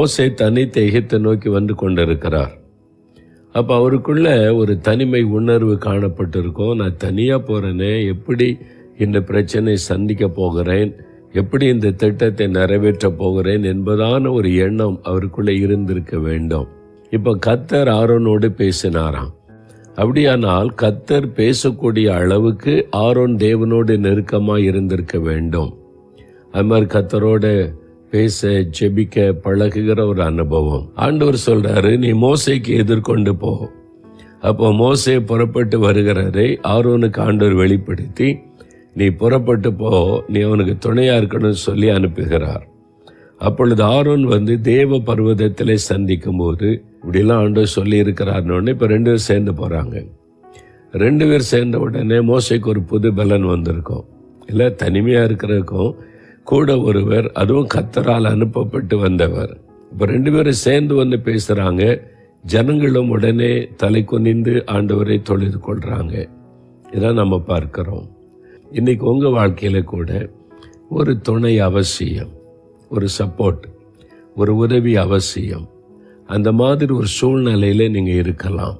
மோசை தனித்த எகிப்தை நோக்கி வந்து கொண்டிருக்கிறார். அப்போ அவருக்குள்ள ஒரு தனிமை உணர்வு காணப்பட்டிருக்கும். நான் தனியாக போகிறேனே எப்படி இந்த பிரச்சனை சந்திக்க போகிறேன்? எப்படி இந்த திட்டத்தை நிறைவேற்ற போகிறேன் என்பதான ஒரு எண்ணம் அவருக்குள்ளே இருந்திருக்க வேண்டும். இப்போ கத்தர் ஆரோனோடு பேசினாராம். அப்படியானால் கத்தர் பேசக்கூடிய அளவுக்கு ஆரோன் தேவனோடு நெருக்கமாக இருந்திருக்க வேண்டும். அது மாதிரி கத்தரோட பேச ஜெபிக்க பழகுகிற ஒரு அனுபவம். ஆண்டவர் சொல்றாரு நீ மோசைக்கு எதிர்கொண்டு போ. அப்போ மோசே புறப்பட்டு வருகிறாரை ஆர்வனுக்கு ஆண்டவர் வெளிப்படுத்தி நீ புறப்பட்டு போ நீ அவனுக்கு துணையா இருக்கணும்னு சொல்லி அனுப்புகிறார். அப்பொழுது ஆரோன் வந்து தேவ பர்வதத்திலே சந்திக்கும் போது இப்படிலாம் ஆண்டவர் சொல்லி இருக்கிறார்னு இப்போ ரெண்டு பேர் சேர்ந்து போறாங்க. ரெண்டு பேர் சேர்ந்த உடனே மோசைக்கு ஒரு புது பலன் வந்திருக்கும். இல்லை தனிமையாக இருக்கிறதுக்கும் கூட ஒருவர் அதுவும் கத்தரால் அனுப்பப்பட்டு வந்தவர். இப்போ ரெண்டு பேரும் சேர்ந்து வந்து பேசுகிறாங்க ஜனங்களும் உடனே தலை குனிந்து ஆண்டவரை தொழுது கொள்கிறாங்க இதான் நம்ம பார்க்குறோம். இன்றைக்கி உங்கள் வாழ்க்கையில் கூட ஒரு துணை அவசியம் ஒரு சப்போர்ட் ஒரு உதவி அவசியம். அந்த மாதிரி ஒரு சூழ்நிலையில் நீங்கள் இருக்கலாம்.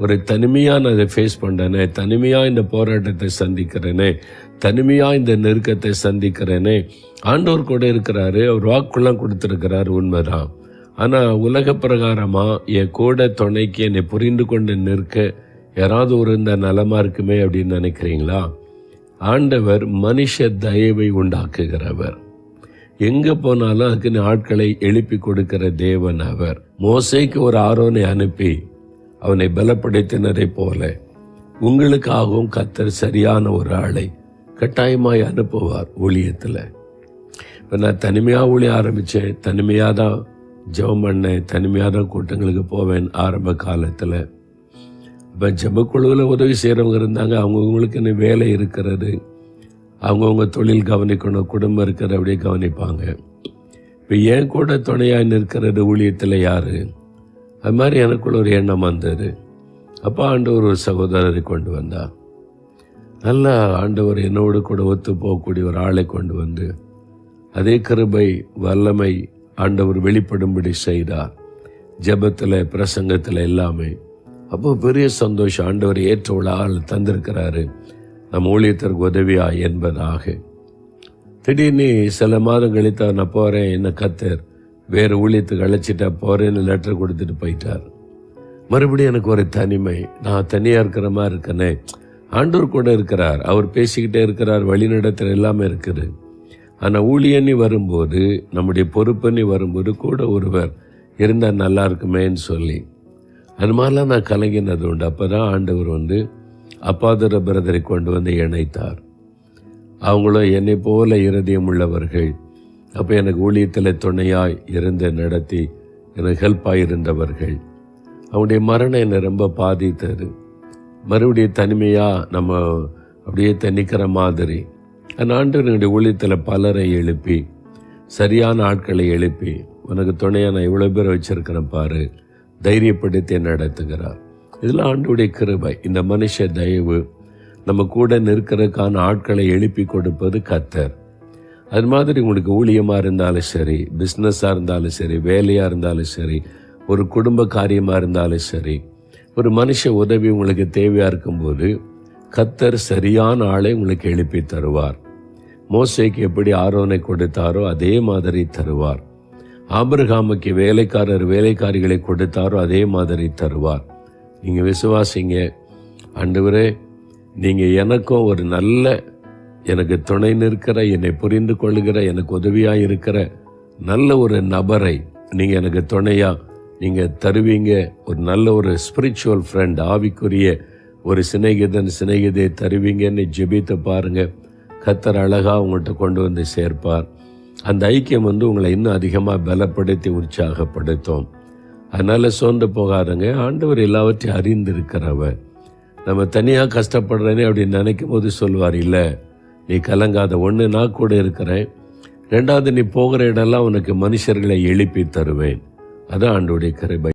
ஒரு தனிமையாக நான் அதை ஃபேஸ் பண்ணுறேனே தனிமையாக இந்த போராட்டத்தை சந்திக்கிறேனே தனிமையாக இந்த நெருக்கத்தை சந்திக்கிறேனே. ஆண்டவர் கூட இருக்கிறாரு அவர் வாக்குலாம் கொடுத்திருக்கிறாரு உண்மைதான். ஆனால் உலக பிரகாரமாக என் கூட துணைக்கு என்னை புரிந்து கொண்டு நிற்க யாராவது ஒரு இந்த நலமாக இருக்குமே அப்படின்னு நினைக்கிறீங்களா? ஆண்டவர் மனுஷ தயவை உண்டாக்குகிறவர். எங்கே போனாலும் அதுக்குன்னு ஆட்களை எழுப்பி கொடுக்கிற தேவன் அவர். மோசைக்கு ஒரு ஆரோனை அனுப்பி அவனை பலப்படுத்தினரை போல உங்களுக்காகவும் கத்தர் சரியான ஒரு ஆளை கட்டாயமாய் அனுப்புவார் ஊழியத்தில். இப்போ நான் தனிமையாக ஊழிய ஆரம்பித்தேன் தனிமையாக தான் ஜெபம் பண்ணேன். தனிமையாக தான் கூட்டங்களுக்கு போவேன் ஆரம்ப காலத்தில். இப்போ ஜெபக்குழுவில் உதவி செய்கிறவங்க இருந்தாங்க. அவங்கவுங்களுக்குன்னு வேலை இருக்கிறது. அவங்கவுங்க தொழில் கவனிக்கணும். குடும்பம் இருக்கிற அப்படியே கவனிப்பாங்க. இப்போ ஏன் கூட துணையாக நிற்கிறது ஊழியத்தில் யார்? அது மாதிரி எனக்குள்ள ஒரு எண்ணம் வந்தது. அப்போ ஆண்டவர் ஒரு சகோதரரை கொண்டு வந்தார் நல்ல ஆண்டவர் என்னோடு கூட ஒத்து போகக்கூடிய ஒரு ஆளை கொண்டு வந்து அதே கிருபை வல்லமை ஆண்டவர் வெளிப்படும்படி செய்தார். ஜெபத்தில் பிரசங்கத்தில் எல்லாமே. அப்போ பெரிய சந்தோஷம் ஆண்டவர் ஏற்ற உள்ள ஆள் தந்திருக்கிறாரு. நம் ஊழியத்திற்கு உதவியா என்பதாக. திடீர்னு சில மாதம் கழித்து நான் போகிறேன் என்ன கத்தர்? வேறு ஊழியத்துக்கு அழைச்சிட்டா போகிறேன்னு லெட்டர் கொடுத்துட்டு போயிட்டார். மறுபடியும் எனக்கு ஒரு தனிமை. நான் தனியாக இருக்கிற மாதிரி இருக்கனே. ஆண்டவர் கூட இருக்கிறார். அவர் பேசிக்கிட்டே இருக்கிறார். வழிநடத்துகிற எல்லாமே இருக்குது. ஆனால் ஊழியன்னு வரும்போது நம்முடைய பொறுப்புன்னு வரும்போது கூட ஒருவர் இருந்தால் நல்லா இருக்குமேன்னு சொல்லி. அது மாதிரிலாம் நான் கலங்கினது உண்டு. அப்போ தான் ஆண்டவர் வந்து அப்பாதுர பிரதரை கொண்டு வந்து இணைத்தார். அவங்களும் என்னை போல இருதயம் உள்ளவர்கள். அப்போ எனக்கு ஊழியத்தில் துணையாய் இருந்து நடத்தி எனக்கு ஹெல்ப்பாக இருந்தவர்கள் அவனுடைய மரணம் என்னை ரொம்ப பாதித்தது. மறுபடியும் தனிமையாக நம்ம அப்படியே தண்ணிக்கிற மாதிரி. அந்த ஆண்டவனுடைய ஊழியத்தில் பலரை எழுப்பி சரியான ஆட்களை எழுப்பி உனக்கு துணையாக நான் இவ்வளோ பேர் வச்சிருக்கிறேன் பாரு தைரியப்படுத்தி நடத்துகிறார். இதெல்லாம் ஆண்டுடைய கிருபை. இந்த மனுஷ தயவு நம்ம கூட நிற்கிறதுக்கான ஆட்களை எழுப்பி கொடுப்பது கத்தர். அது மாதிரி உங்களுக்கு ஊழியமாக இருந்தாலும் சரி பிஸ்னஸாக இருந்தாலும் சரி வேலையாக இருந்தாலும் சரி ஒரு குடும்ப காரியமாக இருந்தாலும் சரி ஒரு மனுஷ உதவி உங்களுக்கு தேவையாக இருக்கும்போது கத்தர் சரியான ஆளை உங்களுக்கு எழுப்பி தருவார். மோசைக்கு எப்படி ஆரோனை கொடுத்தாரோ அதே மாதிரி தருவார். ஆபிரகாமுக்கு வேலைக்காரர் வேலைக்காரிகளை கொடுத்தாரோ அதே மாதிரி தருவார். நீங்கள் விசுவாசிங்க. ஆண்டவரே நீங்கள் எனக்கும் ஒரு நல்ல எனக்கு துணை நிற்கிற என்னை புரிந்து கொள்கிற எனக்கு உதவியாக இருக்கிற நல்ல ஒரு நபரை நீங்கள் எனக்கு துணையாக நீங்கள் தருவீங்க. ஒரு நல்ல ஒரு ஸ்பிரிச்சுவல் ஃப்ரெண்ட் ஆவிக்குரிய ஒரு சிநேகிதன் சிநேகிதை தருவீங்கன்னு ஜெபித்து பாருங்கள் கத்தர் அழகாக உங்கள்கிட்ட கொண்டு வந்து சேர்ப்பார். அந்த ஐக்கியம் வந்து உங்களை இன்னும் அதிகமாக பலப்படுத்தி உற்சாகப்படுத்தும். அதனால் சோர்ந்து போகாதங்க. ஆண்டவர் எல்லாவற்றையும் அறிந்திருக்கிறவர். நம்ம தனியாக கஷ்டப்படுறேனே அப்படின்னு நினைக்கும் போது சொல்லுவார் இல்லை நீ கலங்காத. ஒன்று நான் கூட இருக்கிறேன். ரெண்டாவது நீ போகிற இடம்லாம் உனக்கு மனுஷர்களை எழுப்பி தருவேன். அதான் ஆண்டுடைய கருபை.